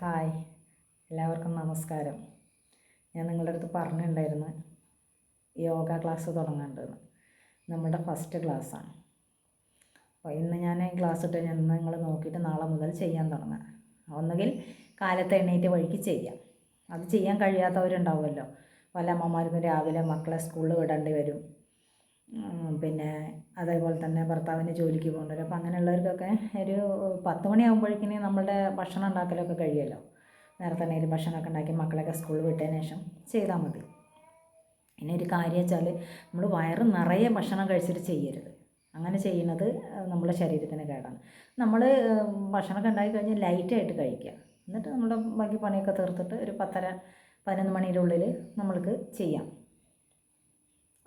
Hi. എല്ലാവർക്കും നമസ്കാരം. ഞാൻ നിങ്ങളുടെ അടുത്ത് പറഞ്ഞിട്ടുണ്ടായിരുന്നു യോഗ ക്ലാസ് തുടങ്ങേണ്ടതെന്ന് നമ്മുടെ ഫസ്റ്റ് ക്ലാസ്സാണ് അപ്പോൾ ഇന്ന് ഞാൻ ക്ലാസ് ഇട്ട് ഞാൻ നിങ്ങൾ നോക്കിയിട്ട് നാളെ മുതൽ ചെയ്യാൻ തുടങ്ങാം. ഒന്നുകിൽ കാലത്ത് എണ്ണീറ്റ് വഴിക്ക് ചെയ്യാം. അത് ചെയ്യാൻ കഴിയാത്തവരുണ്ടാവുമല്ലോ. പല അമ്മമാർക്കും രാവിലെ മക്കളെ സ്കൂളിൽ വിടേണ്ടി വരും. പിന്നെ അതേപോലെ തന്നെ ഭർത്താവിന് ജോലിക്ക് പോകേണ്ടവർ അപ്പോൾ അങ്ങനെയുള്ളവർക്കൊക്കെ ഒരു പത്ത് മണിയാകുമ്പോഴേക്കിന് നമ്മളുടെ ഭക്ഷണം ഉണ്ടാക്കലൊക്കെ കഴിയുമല്ലോ. നേരത്തെ തന്നെ ഒരു ഭക്ഷണമൊക്കെ ഉണ്ടാക്കി മക്കളൊക്കെ സ്കൂളിൽ വിട്ടതിന് ശേഷം ചെയ്താൽ മതി. പിന്നെ ഒരു കാര്യം വെച്ചാൽ നമ്മൾ വയറ് നിറയെ ഭക്ഷണം കഴിച്ചിട്ട് ചെയ്യരുത്. അങ്ങനെ ചെയ്യുന്നത് നമ്മുടെ ശരീരത്തിന് കേടാണ്. നമ്മൾ ഭക്ഷണമൊക്കെ ഉണ്ടാക്കി കഴിഞ്ഞാൽ ലൈറ്റായിട്ട് കഴിക്കുക. എന്നിട്ട് നമ്മുടെ ബാക്കി പണിയൊക്കെ തീർത്തിട്ട് ഒരു പത്തര പതിനൊന്ന് മണിയുടെ ഉള്ളിൽ നമ്മൾക്ക് ചെയ്യാം.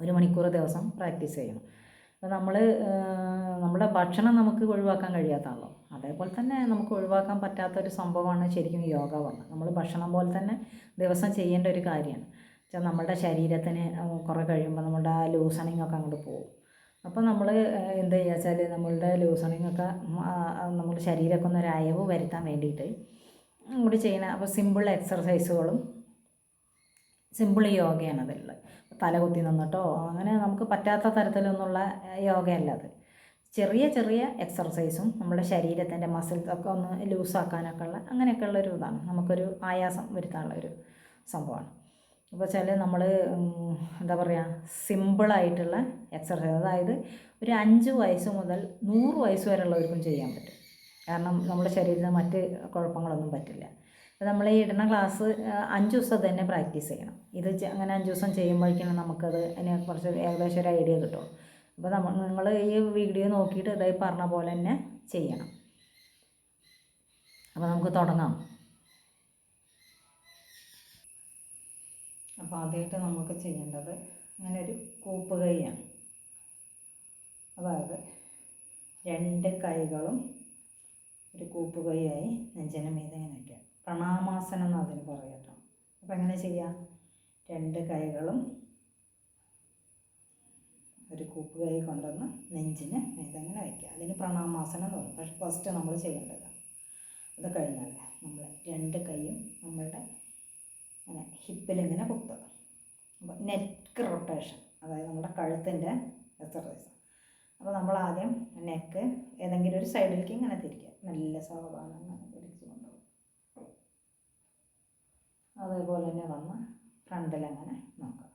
ഒരു മണിക്കൂർ ദിവസം പ്രാക്ടീസ് ചെയ്യണം. അപ്പോൾ നമ്മൾ നമ്മുടെ ഭക്ഷണം നമുക്ക് ഒഴിവാക്കാൻ കഴിയാത്താണല്ലോ അതേപോലെ തന്നെ നമുക്ക് ഒഴിവാക്കാൻ പറ്റാത്ത ഒരു സംഭവമാണ് ശരിക്കും യോഗ പറഞ്ഞത് നമ്മൾ ഭക്ഷണം പോലെ തന്നെ ദിവസം ചെയ്യേണ്ട ഒരു കാര്യമാണ്. വെച്ചാൽ നമ്മുടെ ശരീരത്തിന് കുറേ കഴിയുമ്പോൾ നമ്മുടെ ആ ലൂസണിങ് ഒക്കെ അങ്ങോട്ട് പോകും. അപ്പോൾ നമ്മൾ എന്ത് ചെയ്യുക വെച്ചാൽ നമ്മളുടെ ലൂസണിങ് ഒക്കെ നമ്മുടെ ശരീരമൊക്കെ ഒന്ന് ഒരു അയവ് വരുത്താൻ വേണ്ടിയിട്ട് ഇങ്ങോട്ട് ചെയ്യുന്ന അപ്പോൾ സിമ്പിൾ എക്സർസൈസുകളും സിമ്പിൾ യോഗയാണ് അതിലുള്ളത് തലകുത്തി നിന്നിട്ടോ അങ്ങനെ നമുക്ക് പറ്റാത്ത തരത്തിലൊന്നുള്ള യോഗയല്ല അത്. ചെറിയ ചെറിയ എക്സർസൈസും നമ്മുടെ ശരീരത്തിന്റെ മസിൽസ് ഒക്കെ ഒന്ന് ലൂസാക്കാനൊക്കെ ഉള്ള അങ്ങനെയൊക്കെയുള്ള ഒരു ഇതാണ്. നമുക്കൊരു ആയാസം വരുത്താനുള്ള ഒരു സംഭവമാണ്. അപ്പോൾ വെച്ചാൽ നമ്മൾ എന്താ പറയുക സിമ്പിളായിട്ടുള്ള എക്സർസൈസ് അതായത് ഒരു അഞ്ച് വയസ്സ് മുതൽ നൂറ് വയസ്സ് വരെയുള്ളവർക്കും ചെയ്യാൻ പറ്റും. കാരണം നമ്മുടെ ശരീരത്തിന് മറ്റ് കുഴപ്പങ്ങളൊന്നും പറ്റില്ല. നമ്മൾ ഈ ഇടുന്ന ക്ലാസ് അഞ്ച് ദിവസം തന്നെ പ്രാക്ടീസ് ചെയ്യണം. ഇത് അങ്ങനെ അഞ്ച് ദിവസം ചെയ്യുമ്പോഴേക്കും നമുക്കത് അതിനെ കുറച്ച് ഏകദേശം ഒരു ഐഡിയ കിട്ടും. അപ്പോൾ നമ്മൾ നിങ്ങൾ ഈ വീഡിയോ നോക്കിയിട്ട് ഇതായി പറഞ്ഞ പോലെ തന്നെ ചെയ്യണം. അപ്പോൾ നമുക്ക് തുടങ്ങാം. അപ്പോൾ ആദ്യമായിട്ട് നമുക്ക് ചെയ്യേണ്ടത് അങ്ങനെ ഒരു കൂപ്പ് കൈയാണ്. അതായത് രണ്ട് കൈകളും ഒരു കൂപ്പ് കൈയായി നെഞ്ചിന് മീതെ ഇങ്ങനെ വയ്ക്കുക. പ്രണാമാസനം എന്ന് അതിന് പറയാം അപ്പോൾ എങ്ങനെ ചെയ്യാം? രണ്ട് കൈകളും ഒരു കൂപ്പ് കൈ കൊണ്ടുവന്ന് നെഞ്ചിന് മീതെ ഇങ്ങനെ വയ്ക്കുക. അതിന് പ്രണാമാസനം എന്ന് പറയും. പക്ഷെ ഫസ്റ്റ് നമ്മൾ ചെയ്യേണ്ടത് അത് കഴിഞ്ഞാൽ നമ്മൾ രണ്ട് കൈയും നമ്മളുടെ ഇങ്ങനെ ഹിപ്പിലിങ്ങനെ കുത്തുക. അപ്പോൾ നെക്ക് റൊട്ടേഷൻ അതായത് നമ്മുടെ കഴുത്തിന്റെ എക്സർസൈസ് അപ്പോൾ നമ്മൾ ആദ്യം നെക്ക് ഏതെങ്കിലും ഒരു സൈഡിലേക്ക് ഇങ്ങനെ തിരിക്കുക. നല്ല സാവധാനം അങ്ങനെ തിരിച്ച് കൊണ്ടുപോകും അതേപോലെ തന്നെ വന്ന് ഫ്രണ്ടിൽ അങ്ങനെ നോക്കാം.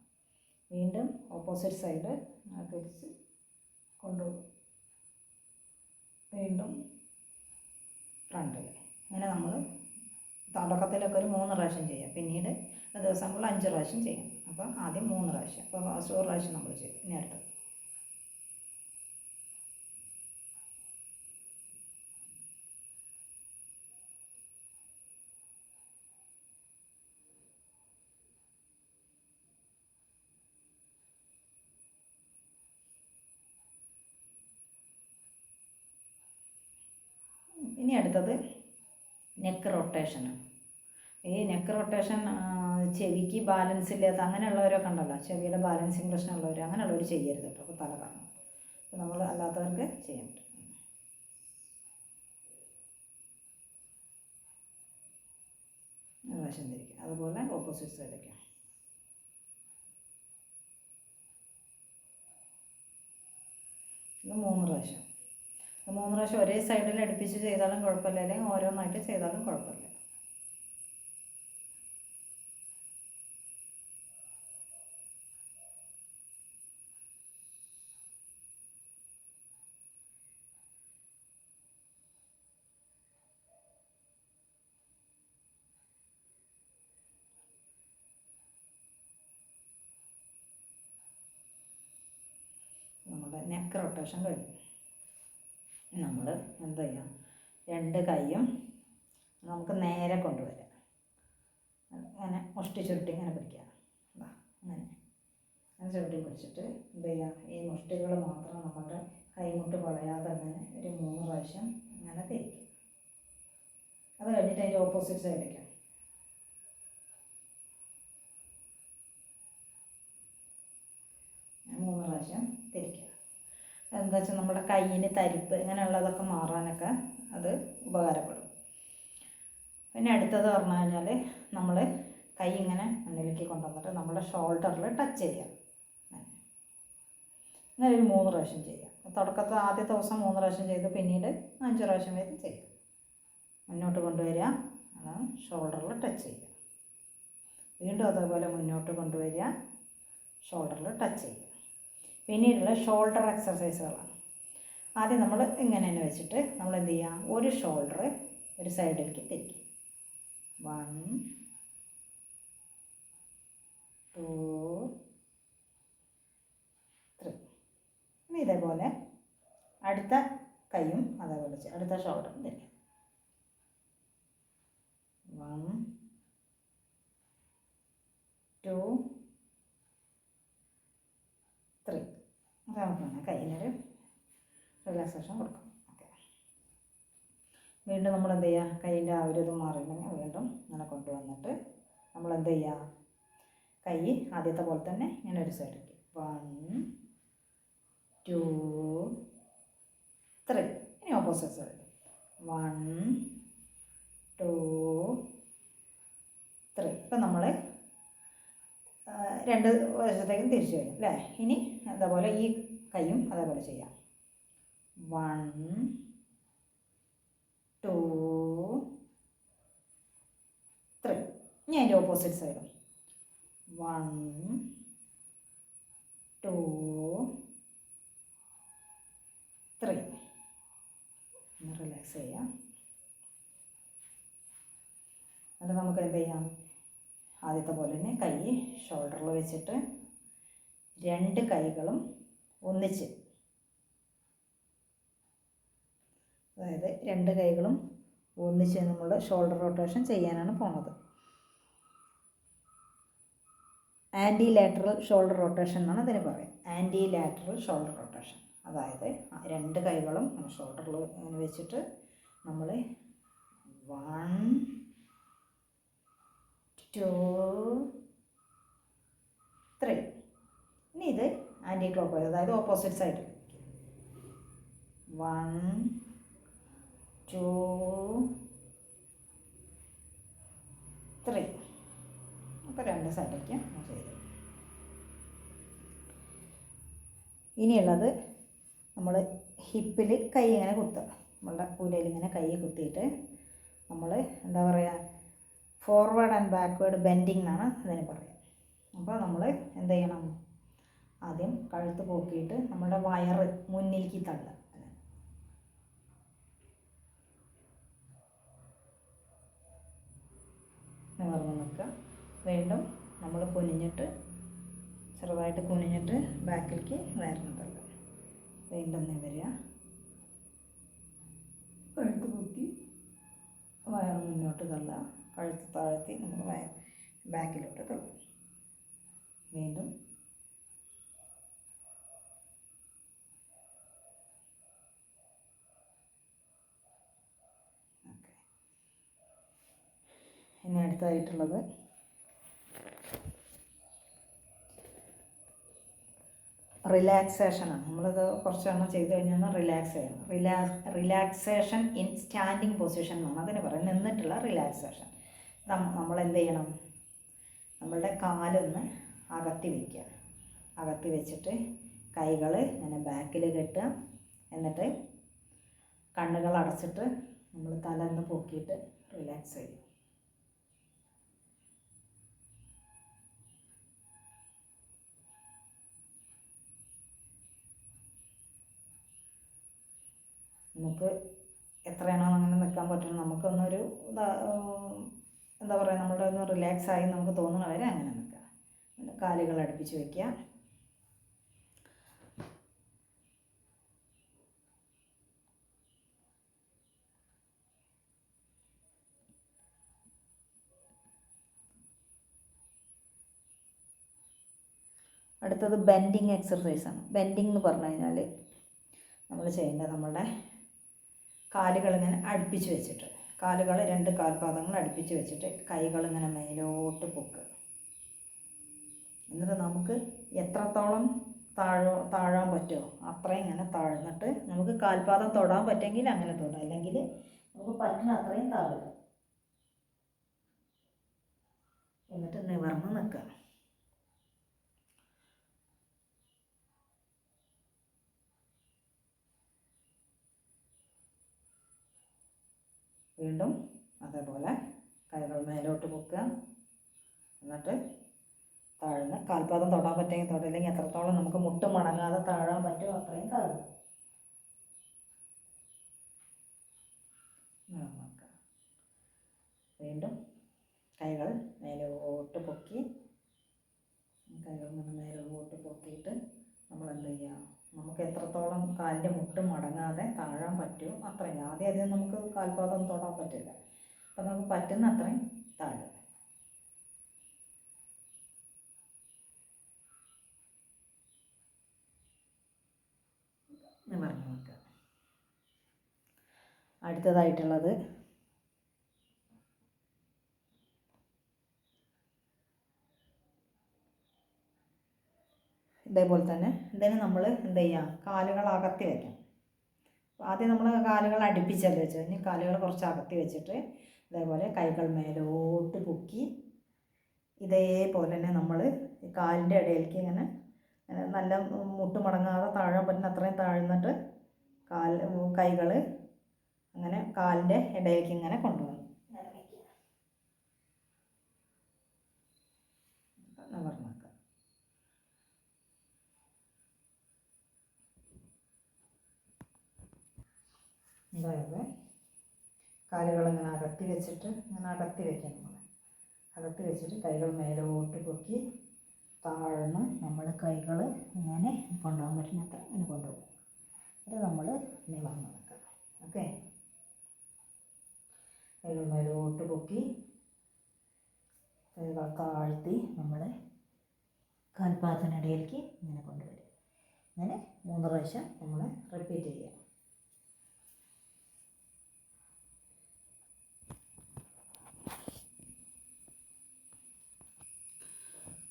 വീണ്ടും ഓപ്പോസിറ്റ് സൈഡ് തിരിച്ച് കൊണ്ടുപോകും വീണ്ടും ഫ്രണ്ടിൽ. അങ്ങനെ നമ്മൾ തുടക്കത്തിലൊക്കെ ഒരു മൂന്ന് പ്രാവശ്യം ചെയ്യാം. പിന്നീട് ദിവസങ്ങളിൽ അഞ്ച് പ്രാവശ്യം ചെയ്യാം. അപ്പോൾ ആദ്യം മൂന്ന് പ്രാവശ്യം. അപ്പോൾ ഫസ്റ്റ് ഒരു പ്രാവശ്യം നമ്മൾ ചെയ്യും. അടുത്തത്. ഇനി അടുത്തത് നെക്ക് റൊട്ടേഷനാണ് ഈ നെക്ക് റൊട്ടേഷൻ ചെവിക്ക് ബാലൻസ് ഇല്ലാത്ത അങ്ങനെയുള്ളവരൊക്കെ ഉണ്ടല്ലോ ചെവിയുടെ ബാലൻസിങ് പ്രശ്നമുള്ളവർ അങ്ങനെയുള്ളവർ ചെയ്യരുത് കേട്ടോ. അപ്പോൾ തല അപ്പോൾ നമ്മൾ അല്ലാത്തവർക്ക് ചെയ്യാൻ പറ്റും. വശം തിരിക്കുക അതുപോലെ ഓപ്പോസിറ്റ് സൈഡൊക്കെ ഇത് മൂന്ന് പ്രാവശ്യം. മൂന്ന് പ്രാവശ്യം ഒരേ സൈഡിൽ അടുപ്പിച്ച് ചെയ്താലും കുഴപ്പമില്ല. അല്ലെങ്കിൽ ഓരോന്നായിട്ട് ചെയ്താലും കുഴപ്പമില്ല. നെക്ക് റൊട്ടേഷൻ കഴിഞ്ഞു. നമ്മൾ എന്താ ചെയ്യാം? രണ്ട് കൈയും നമുക്ക് നേരെ കൊണ്ടുവരാം. അങ്ങനെ മുഷ്ടി ചുരുട്ടി ഇങ്ങനെ പിടിക്കുക. അങ്ങനെ. അങ്ങനെ ചുരുട്ടി പിടിച്ചിട്ട് എന്ത് ചെയ്യുക ഈ മുഷ്ടികൾ മാത്രം നമ്മുടെ കൈമുട്ട് വളയാതെ അങ്ങനെ ഒരു മൂന്ന് പ്രാവശ്യം അങ്ങനെ തിരിക്കുക. അത് കഴിഞ്ഞിട്ട് അതിന്റെ ഓപ്പോസിറ്റ് സൈഡിലേക്ക് മൂന്ന് പ്രാവശ്യം തിരിക്കുക. എന്താ വെച്ചാൽ നമ്മുടെ കയ്യിന് തരിപ്പ് ഇങ്ങനെയുള്ളതൊക്കെ മാറാനൊക്കെ അത് ഉപകാരപ്പെടും. പിന്നെ അടുത്തത് പറഞ്ഞു കഴിഞ്ഞാൽ നമ്മൾ കൈ ഇങ്ങനെ മുന്നിലേക്ക് കൊണ്ടുവന്നിട്ട് നമ്മുടെ ഷോൾഡറിൽ ടച്ച് ചെയ്യാം. ഇങ്ങനെ ഒരു മൂന്ന് പ്രാവശ്യം ചെയ്യാം. തുടക്കത്തിൽ ആദ്യത്തെ ദിവസം മൂന്ന് പ്രാവശ്യം ചെയ്ത് പിന്നീട് അഞ്ച് പ്രാവശ്യം വരെ ചെയ്യാം. മുന്നോട്ട് കൊണ്ടുവരിക ഷോൾഡറിൽ ടച്ച് ചെയ്യുക വീണ്ടും അതേപോലെ മുന്നോട്ട് കൊണ്ടുവരിക ഷോൾഡറിൽ ടച്ച് ചെയ്യുക പിന്നീടുള്ള ഷോൾഡർ എക്സസൈസുകളാണ് ആദ്യം നമ്മൾ ഇങ്ങനെ തന്നെ വെച്ചിട്ട് നമ്മൾ എന്ത് ചെയ്യുക? ഒരു ഷോൾഡർ ഒരു സൈഡിലേക്ക് തിരിക്കും വൺ ടു ത്രീ ഇതേപോലെ അടുത്ത കൈയും അതേപോലെ അടുത്ത ഷോൾഡറും തിരിക്കും. വൺ ടു ത്രീ നമുക്ക് കയ്യിനൊരു റിലാക്സേഷൻ കൊടുക്കും. ഓക്കെ വീണ്ടും നമ്മൾ എന്ത് ചെയ്യുക കൈയിന്റെ ആ ഒരു ഇത് മാറിയിട്ടുണ്ടെങ്കിൽ വീണ്ടും ഇങ്ങനെ കൊണ്ടുവന്നിട്ട് നമ്മൾ എന്ത് ചെയ്യുക കൈ ആദ്യത്തെ പോലെ തന്നെ ഇങ്ങനെ ഒരു സൈഡിലേക്ക് വൺ ടു ത്രീ ഇനി opposite side one two three ഇപ്പം നമ്മൾ രണ്ട് വശത്തേക്കും തിരിച്ചു വരും. അല്ലേ? ഇനി അതേപോലെ ഈ കൈയും അതേപോലെ ചെയ്യാം. വൺ ടു ത്രീ ഇനി അതിന്റെ ഓപ്പോസിറ്റ് സൈഡും വൺ ടു ത്രീ ഒന്ന് റിലാക്സ് ചെയ്യാം. എന്നിട്ട് നമുക്ക് എന്ത് ചെയ്യാം? ആദ്യത്തെ പോലെ തന്നെ കൈ ഷോൾഡറിൽ വെച്ചിട്ട് രണ്ട് കൈകളും ഒന്നിച്ച്. അതായത് രണ്ട് കൈകളും ഒന്നിച്ച് നമ്മൾ ഷോൾഡർ റൊട്ടേഷൻ ചെയ്യാനാണ് പോണത്. ആന്റി ലാറ്ററൽ ഷോൾഡർ റൊട്ടേഷൻ എന്നാണ് അതിന് പറയുക ആന്റി ലാറ്ററൽ ഷോൾഡർ റൊട്ടേഷൻ അതായത് രണ്ട് കൈകളും ഷോൾഡറിൽ ഇങ്ങനെ വെച്ചിട്ട് നമ്മൾ വൺ ടു ത്രീ ഇനി ഇത് ആന്റി ക്ലോക്ക് വൈസ് അതായത് opposite side one two three അപ്പോൾ രണ്ട് സൈഡിലേക്ക് ചെയ്തു. ഇനിയുള്ളത് നമ്മൾ ഹിപ്പിൽ കൈ ഇങ്ങനെ കുത്തുക. നമ്മളുടെ കൂലയിൽ ഇങ്ങനെ കൈ കുത്തിയിട്ട് നമ്മൾ എന്താ പറയുക ഫോർവേഡ് ആൻഡ് ബാക്ക്വേഡ് ബെൻഡിങ് എന്നാണ് അതിന് പറയുക. അപ്പോൾ നമ്മൾ എന്ത് ചെയ്യണം? ആദ്യം കഴുത്ത് പോക്കിയിട്ട് നമ്മുടെ വയറ് മുന്നിലേക്ക് തള്ളുക. നിവർന്ന് നിൽക്കുക. വീണ്ടും നമ്മൾ കുനിഞ്ഞിട്ട് ചെറുതായിട്ട് കുനിഞ്ഞിട്ട് ബാക്കിലേക്ക് വയറിന് തള്ളുക. വീണ്ടും നിവരുക കഴുത്ത് പൊക്കി വയർ മുന്നോട്ട് തള്ളുക. കഴുത്ത് താഴ്ത്തി നമ്മൾ വയർ ബാക്കിലോട്ട് തള്ളുക. വീണ്ടും ഓക്കെ ഇനി അടുത്തതായിട്ടുള്ളത് റിലാക്സേഷനാണ് നമ്മളിത് കുറച്ചെണ്ണം ചെയ്ത് കഴിഞ്ഞാൽ റിലാക്സ് ചെയ്യണം relax relaxation in standing position എന്നാണ് അതിന് പറയുന്നത്. നിന്നിട്ടുള്ള റിലാക്സേഷൻ നമ്മൾ എന്ത് ചെയ്യണം? നമ്മളുടെ കാലൊന്ന് അകത്തി വയ്ക്കുക അകത്തി വെച്ചിട്ട് കൈകൾ ഇങ്ങനെ ബാക്കിൽ കെട്ടുക. എന്നിട്ട് കണ്ണുകൾ അടച്ചിട്ട് നമ്മൾ തല ഒന്ന് പൊക്കിയിട്ട് റിലാക്സ് ചെയ്യും നമുക്ക് എത്രയാണോ അങ്ങനെ നിൽക്കാൻ പറ്റുന്നത് നമുക്കൊന്നൊരു എന്താ പറയുക നമ്മുടെ ഒന്ന് റിലാക്സ് ആയി നമുക്ക് തോന്നുന്ന വരെ അങ്ങനെ നിൽക്കുക കാലുകൾ അടുപ്പിച്ച് വയ്ക്കുക. അടുത്തത് ബെൻഡിങ് എക്സർസൈസാണ്. ബെൻഡിങ് എന്ന് പറഞ്ഞു കഴിഞ്ഞാൽ നമ്മൾ ചെയ്യേണ്ടത് നമ്മളുടെ കാലുകളിങ്ങനെ അടുപ്പിച്ച് വെച്ചിട്ട് കാലുകൾ രണ്ട് കാൽപാദങ്ങൾ അടുപ്പിച്ച് വെച്ചിട്ട് കൈകളിങ്ങനെ മേലോട്ട് പൊക്ക്. എന്നിട്ട് നമുക്ക് എത്രത്തോളം താഴോ താഴാൻ പറ്റുമോ അത്രയും ഇങ്ങനെ താഴ്ന്നിട്ട് നമുക്ക് കാൽപാദം തൊടാൻ പറ്റുമെങ്കിൽ അങ്ങനെ തൊടാം. അല്ലെങ്കിൽ നമുക്ക് പറ്റുന്ന അത്രയും താഴും എന്നിട്ട് നിവർന്ന് നിൽക്കുക. വീണ്ടും അതേപോലെ കൈകൾ മേലോട്ട് പൊക്കുക. എന്നിട്ട് താഴ്ന്ന് കാൽപാദം തൊടാൻ പറ്റുമെങ്കിൽ തൊടില്ലെങ്കിൽ എത്രത്തോളം നമുക്ക് മുട്ട് മടങ്ങാതെ താഴാൻ പറ്റുമോ അത്രയും താഴും. വീണ്ടും കൈകൾ മേലോട്ട് പൊക്കി കൈകൾ ഇങ്ങനെ മേലോട്ട് പൊക്കിയിട്ട് നമ്മൾ എന്ത് ചെയ്യുക? നമുക്ക് എത്രത്തോളം കാലിന്റെ മുട്ട് മടങ്ങാതെ താഴാൻ പറ്റുമോ അത്രയും. ആദ്യം അധികം നമുക്ക് കാൽപാദം തൊടാൻ പറ്റില്ല. അപ്പം നമുക്ക് പറ്റുന്ന അത്രയും ഞാൻ പറഞ്ഞു നോക്കുക അടുത്തതായിട്ടുള്ളത് ഇതേപോലെ തന്നെ ഇതിന് നമ്മൾ എന്ത് ചെയ്യാം? കാലുകൾ അകത്തി വയ്ക്കാം ആദ്യം നമ്മൾ കാലുകൾ അടുപ്പിച്ചല്ലേ വെച്ചത്. ഇനി കാലുകൾ കുറച്ച് അകത്തി വെച്ചിട്ട് ഇതേപോലെ കൈകൾ മേലോട്ട് പൊക്കി ഇതേപോലെ തന്നെ നമ്മൾ കാലിന്റെ ഇടയിലേക്ക് ഇങ്ങനെ നല്ല മുട്ട് മടങ്ങാതെ താഴാൻ പറ്റുന്ന അത്രയും താഴ്ന്നിട്ട് കാൽ കൈകൾ അങ്ങനെ കാലിന്റെ ഇടയിലേക്ക് ഇങ്ങനെ കൊണ്ടുപോകും നിവർന്നാക്കുക അതായത് കാലുകൾ ഇങ്ങനെ അകത്തി വെച്ചിട്ട് ഇങ്ങനെ അകത്തി വെക്കണം നമ്മൾ അകത്തി വെച്ചിട്ട് കൈകൾ മേലോട്ട് പൊക്കി താഴ്ന്ന് നമ്മൾ കൈകൾ ഇങ്ങനെ കൊണ്ടുപോകാൻ പറ്റുന്നത്ര ഇങ്ങനെ കൊണ്ടുപോകും. അത് നമ്മൾ നിവർന്ന് വെക്കുക ഓക്കെ? കൈകൾ മേലോട്ട് പൊക്കി കൈകൾ താഴ്ത്തി നമ്മൾ കാൽപാദത്തിനിടയിലേക്ക് ഇങ്ങനെ കൊണ്ടുവരും ഇങ്ങനെ മൂന്ന് പ്രാവശ്യം നമ്മൾ റിപ്പീറ്റ് ചെയ്യുക.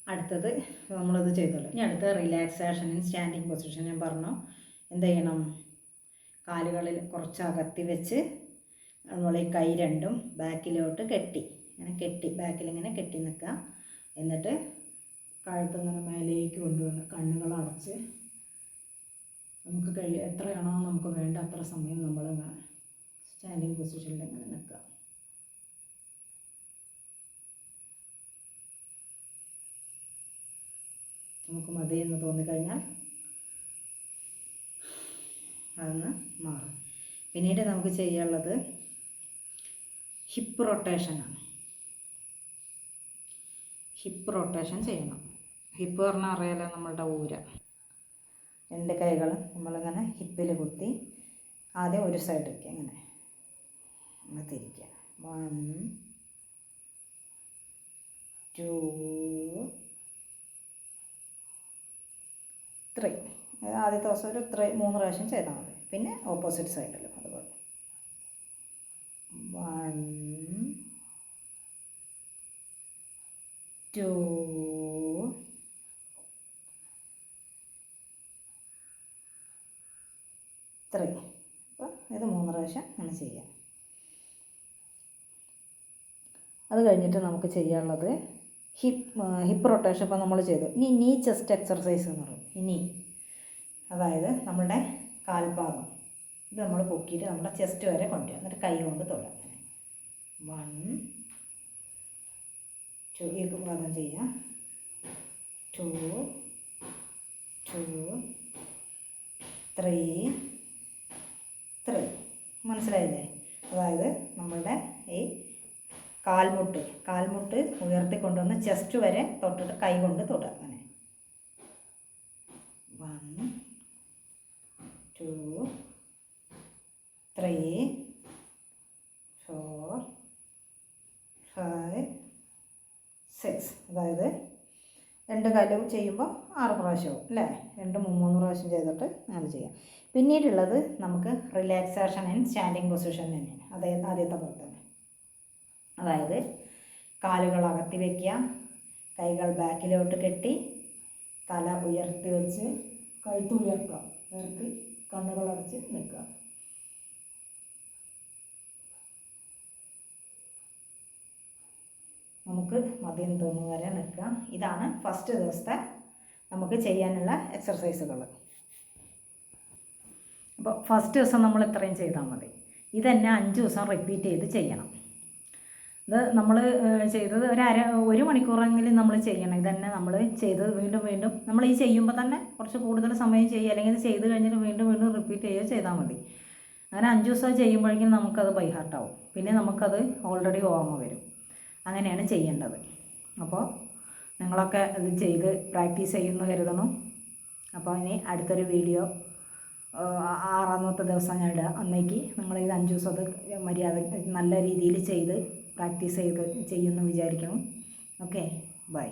അടുത്തത് നമ്മളത് ചെയ്തല്ലോ. ഇനി അടുത്ത റിലാക്സേഷൻ സ്റ്റാൻഡിങ് പൊസിഷൻ ഞാൻ പറഞ്ഞു. എന്ത് ചെയ്യണം? കാലുകളിൽ കുറച്ച് അകത്തി വെച്ച് നമ്മൾ ഈ കൈ രണ്ടും ബാക്കിലോട്ട് കെട്ടി. ഇങ്ങനെ കെട്ടി ബാക്കിൽ ഇങ്ങനെ കെട്ടി നിൽക്കുക. എന്നിട്ട് കഴുത്ത് ഇങ്ങനെ മേലേക്ക് കൊണ്ടുവന്ന് കണ്ണുകൾ അടച്ച് നമുക്ക് കഴി എത്രയാണോ നമുക്ക് വേണ്ട അത്ര സമയം നമ്മൾ സ്റ്റാൻഡിങ് പൊസിഷനിൽ ഇങ്ങനെ നിൽക്കുക. നമുക്ക് മതി എന്ന് തോന്നിക്കഴിഞ്ഞാൽ അതൊന്ന് മാറും. പിന്നീട് നമുക്ക് ചെയ്യാനുള്ളത് ഹിപ്പ് റൊട്ടേഷനാണ് ഹിപ്പ് റൊട്ടേഷൻ ചെയ്യണം. ഹിപ്പ് പറഞ്ഞാൽ അറിയാലോ നമ്മളുടെ ഊര. രണ്ട് കൈകൾ നമ്മളിങ്ങനെ ഹിപ്പിൽ കുത്തി ആദ്യം ഒരു സൈഡ് വയ്ക്കുക ഇങ്ങനെ ഇങ്ങനെ തിരിക്കുക. One two three. ആദ്യത്തെ ദിവസം ഒരു ത്രീ മൂന്ന് പ്രാവശ്യം ചെയ്താൽ മതി. പിന്നെ ഓപ്പോസിറ്റ് സൈഡിലും അതുപോലെ. വൺ ടു ത്രീ അപ്പോൾ ഇത് മൂന്ന് പ്രാവശ്യം അങ്ങനെ ചെയ്യാം. അത് കഴിഞ്ഞിട്ട് നമുക്ക് ചെയ്യാനുള്ളത് ഹിപ്പ് ഹിപ്പ് റൊട്ടേഷൻ ഇപ്പോൾ നമ്മൾ ചെയ്തു. ഇനി നീ ചെസ്റ്റ് എക്സർസൈസ് എന്ന് പറയും. ഇനി അതായത് നമ്മുടെ കാൽഭാഗം. ഇത് നമ്മൾ പൊക്കിയിട്ട് നമ്മുടെ ചെസ്റ്റ് വരെ കൊണ്ടുവരും എന്നിട്ട് കൈ കൊണ്ട് തൊടാം വൺ ടു ഭാഗം ചെയ്യാം ടു ടു ത്രീ ത്രീ മനസ്സിലായില്ലേ? അതായത് നമ്മളുടെ ഈ കാൽമുട്ട്. കാൽമുട്ട് ഉയർത്തിക്കൊണ്ടുവന്ന് ചെസ്റ്റ് വരെ തൊട്ടിട്ട് കൈ കൊണ്ട് തൊടുക അങ്ങനെ one two three four five six അതായത് രണ്ട് കാലും ചെയ്യുമ്പോൾ ആറ് പ്രാവശ്യവും അല്ലേ? രണ്ട് മൂന്ന് പ്രാവശ്യം ചെയ്തിട്ട് അങ്ങനെ ചെയ്യാം. പിന്നീടുള്ളത് നമുക്ക് റിലാക്സേഷൻ ആൻഡ് സ്റ്റാൻഡിങ് പൊസിഷൻ തന്നെയാണ്. അതേ ആദ്യത്തെ പോലെ തന്നെ. അതായത് കാലുകൾ അകത്തി വയ്ക്കുക കൈകൾ ബാക്കിലോട്ട് കെട്ടി തല ഉയർത്തി വെച്ച് കഴുത്ത് ഉയർത്തുക. ഉയർത്തി കണ്ണുകൾ അടച്ച് നിൽക്കുക. നമുക്ക് മതിയെന്ന് തോന്നുന്ന വരെ നിൽക്കുക. ഇതാണ് ഫസ്റ്റ് ദിവസത്തെ നമുക്ക് ചെയ്യാനുള്ള എക്സർസൈസുകൾ അപ്പോൾ ഫസ്റ്റ് ദിവസം നമ്മൾ ഇത്രയും ചെയ്താൽ മതി. ഇതന്നെ തന്നെ അഞ്ച് ദിവസം റിപ്പീറ്റ് ചെയ്ത് ചെയ്യണം. ഇത് നമ്മൾ ചെയ്തത് ഒരു അര ഒരു മണിക്കൂറെങ്കിലും നമ്മൾ ചെയ്യണം. ഇതന്നെ നമ്മൾ ചെയ്തത് വീണ്ടും വീണ്ടും നമ്മൾ ഈ ചെയ്യുമ്പോൾ തന്നെ കുറച്ച് കൂടുതൽ സമയം ചെയ്യുക അല്ലെങ്കിൽ ഇത് ചെയ്ത് കഴിഞ്ഞിട്ട് വീണ്ടും വീണ്ടും റിപ്പീറ്റ് ചെയ്യുക ചെയ്താൽ മതി. അങ്ങനെ അഞ്ച് ദിവസം ചെയ്യുമ്പോഴേക്കും നമുക്കത് ബൈഹാർട്ടാവും. പിന്നെ നമുക്കത് ഓൾറെഡി ഓർമ്മ വരും. അങ്ങനെയാണ് ചെയ്യേണ്ടത്. അപ്പോൾ നിങ്ങളൊക്കെ ഇത് ചെയ്ത് പ്രാക്ടീസ് ചെയ്യുന്ന കരുതണം. അപ്പോൾ ഇനി അടുത്തൊരു വീഡിയോ ആറാമത്തെ ദിവസം ഞാൻ ഇടുക അന്നേക്ക് നിങ്ങളിത് അഞ്ച് ദിവസം അത് മര്യാദ നല്ല രീതിയിൽ ചെയ്ത് പ്രാക്ടീസ് ചെയ്ത് ചെയ്യുമെന്ന് വിചാരിക്കണം ഓക്കെ ബൈ.